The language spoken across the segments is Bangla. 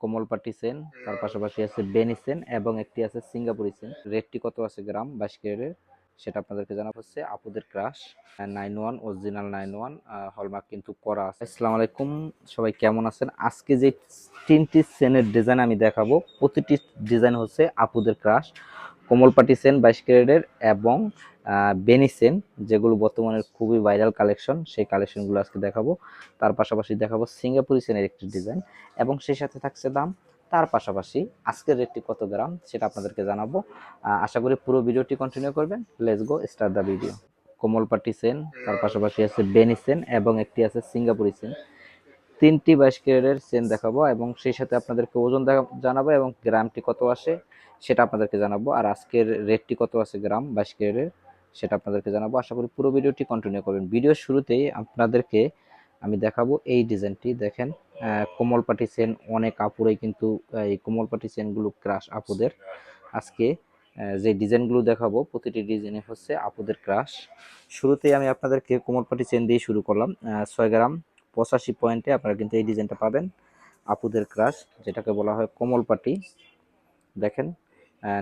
কোমলপাটি সেন তার পাশাপাশি আছে বেনি সেন এবং একটি আছে সিঙ্গাপুরি সেন। রেটটি কত আছে গ্রাম? বাইশ ক্যারেটের সেটা আপনাদেরকে জানা হচ্ছে আপুদের crush. Nine one original nine one hallmark কিন্তু করা আছে। আসসালামু আলাইকুম সবাই কেমন আছেন? আজকে যে তিনটি সেনের ডিজাইন আমি দেখাবো প্রতিটি ডিজাইন হচ্ছে আপুদের ক্রাশ। কোমলপাটি সেন, বাইশ ক্যারেটের এবং বেনি সেন, যেগুলো বর্তমানে খুবই ভাইরাল কালেকশন সেই কালেকশনগুলো আজকে দেখাবো। তার পাশাপাশি দেখাবো সিঙ্গাপুরি সেনের একটি ডিজাইন এবং সেই সাথে থাকছে দাম। তার পাশাপাশি আজকের রেটটি কত গ্রাম সেটা আপনাদেরকে জানাব। আশা করি পুরো ভিডিওটি কন্টিনিউ করবেন। Let's go start the video কোমলপাটি সেন, তার পাশাপাশি আছে বেনি সেন এবং একটি আছে সিঙ্গাপুরি সেন। তিনটি বাইশ ক্যারেটের সেন দেখাবো এবং সেই সাথে আপনাদেরকে ওজন দেখা- জানাব এবং গ্রামটি কত আসে সেটা আপনাদেরকে জানাব। আর আজকের রেটটি কত আছে গ্রাম বাইশ ক্যারেটের সেটা আপনাদেরকে জানাব। আশা করি পুরো ভিডিওটি কন্টিনিউ করবেন। ভিডিওর শুরুতেই আপনাদেরকে আমি দেখাবো এই ডিজাইনটি দেখেন কোমলপাটি চেন অনেক আপুরেই কিন্তু এই কোমলপাটি চেনগুলো ক্রাশ আপুদের। আজকে যে ডিজাইনগুলো দেখাবো, প্রতিটি ডিজাইনে হচ্ছে আপুদের ক্রাশ শুরুতেই আমি আপনাদেরকে কোমলপাটি চেন দিয়ে শুরু করলাম। ছয় গ্রাম, পঁচাশি পয়েন্টে আপনারা কিন্তু এই ডিজাইনটা পাবেন। আপুদের ক্রাশ যেটাকে বলা হয় কোমলপাটি। দেখেন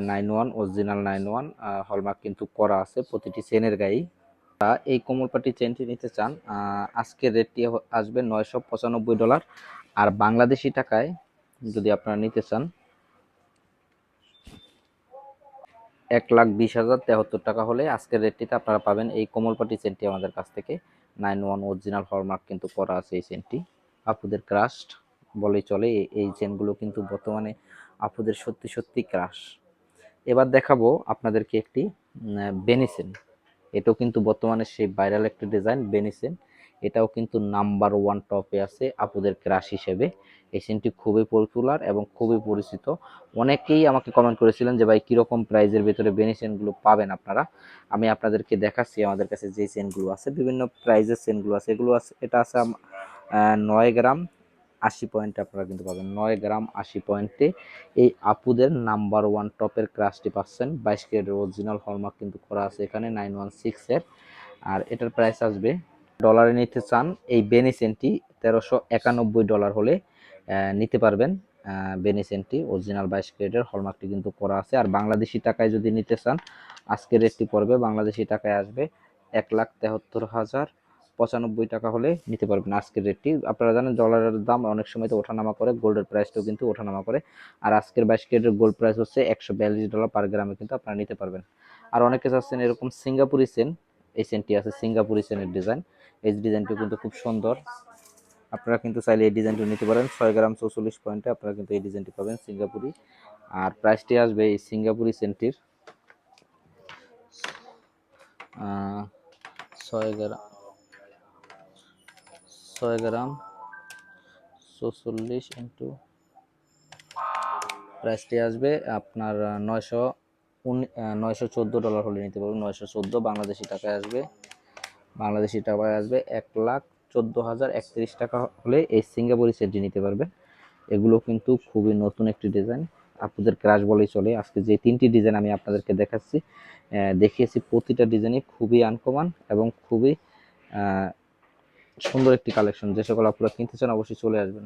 nine one original nine one hallmark কিন্তু করা আছে প্রতিটি চেনের গায়েই। তা এই কোমলপাটি চেনটি নিতে চান আজকের রেটটি আসবে নয়শো পঁচানব্বই ডলার আর বাংলাদেশি টাকায় যদি আপনারা নিতে চান, এক লাখ বিশ হাজার তেহাত্তর টাকা হলে আজকের রেটটিতে আপনারা পাবেন এই কোমলপাটি চেনটি আমাদের কাছ থেকে। নাইন ওয়ান অরিজিনাল হলমার্ক কিন্তু করা আছে এই চেনটি আপুদের ক্রাস্ট বলে চলে, এই চেনগুলো কিন্তু বর্তমানে আপুদের সত্যি সত্যি ক্রাশ এবার দেখাবো আপনাদেরকে একটি বেনিসেন। এটাও কিন্তু বর্তমানে সেই ভাইরাল একটি ডিজাইন বেনিসেন। এটাও কিন্তু নাম্বার ওয়ান টপে আছে আপুদের ক্রাশ হিসেবে। এই সেনটি খুবই পপুলার এবং খুবই পরিচিত। অনেকেই আমাকে কমেন্ট করেছিলেন যে, ভাই, কীরকম প্রাইজের ভিতরে বেনিসেনগুলো পাবেন আপনারা? আমি আপনাদেরকে দেখাচ্ছি আমাদের কাছে যে চেনগুলো আছে, বিভিন্ন প্রাইজের চেনগুলো আছে। এগুলো আছে, এটা আছে নয় গ্রাম আশি পয়েন্টে আপনারা কিন্তু পাবেন। নয় গ্রাম আশি পয়েন্টে এই আপুদের নাম্বার ওয়ান টপের ক্রাশটি পাচ্ছেন। বাইশ ক্যারেটের অরিজিনাল হলমার্ক কিন্তু করা আছে এখানে নাইন ওয়ান সিক্সের আর এটার প্রাইস আসবে ডলারে নিতে চান, এই বেনিসেনটি তেরোশো একানব্বই ডলার হলে নিতে পারবেন বেনিসেনটি অরিজিনাল বাইশ ক্যারেটের হলমার্কটি কিন্তু করা আছে। আর বাংলাদেশি টাকায় যদি নিতে চান, আজকের রেটটি পড়বে, বাংলাদেশি টাকায় আসবে এক লাখ তেহাত্তর হাজার পঁচানব্বই টাকা হলে নিতে পারবেন আজকের রেটটি। আপনারা জানেন ডলারের দাম অনেক সময় তো ওঠানামা করে গোল্ডের প্রাইসটাও কিন্তু ওঠানামা করে। আর আজকের বাইশ ক্যারেটের গোল্ড প্রাইস হচ্ছে একশো বিয়াল্লিশ ডলার পার গ্রামে কিন্তু আপনারা নিতে পারবেন। আর অনেকে চাচ্ছেন এরকম সিঙ্গাপুরি সেন, এই সেনটি আছে সিঙ্গাপুরি সেনের ডিজাইন এই ডিজাইনটিও কিন্তু খুব সুন্দর। আপনারা কিন্তু চাইলে এই ডিজাইনটি নিতে পারেন। ছয় গ্রাম চৌচল্লিশ পয়েন্টে আপনারা কিন্তু এই ডিজাইনটি পাবেন সিঙ্গাপুরি আর প্রাইসটি আসবে এই সিঙ্গাপুরি সেন্টির ছয় গ্রাম ছয় গ্রাম চৌচল্লিশ ইন্টু প্রাইসটি আসবে আপনার নয়শো নয়শো চোদ্দ ডলার হলে নিতে পারবেন। নয়শো চোদ্দ বাংলাদেশি টাকায় আসবে। বাংলাদেশি টাকায় আসবে এক লাখ চোদ্দ হাজার একত্রিশ টাকা হলে এই সিঙ্গাপুরি সেটটি নিতে পারবেন। এগুলো কিন্তু খুবই নতুন একটি ডিজাইন। আপনাদের ক্রাশ বলেই চলে। আজকে যে তিনটি ডিজাইন আমি আপনাদেরকে দেখাচ্ছি দেখিয়েছি, প্রতিটা ডিজাইনই খুবই আনকমন এবং খুবই সুন্দর একটি কালেকশন যে সকল আপনারা কিনতে চান অবশ্যই চলে আসবেন।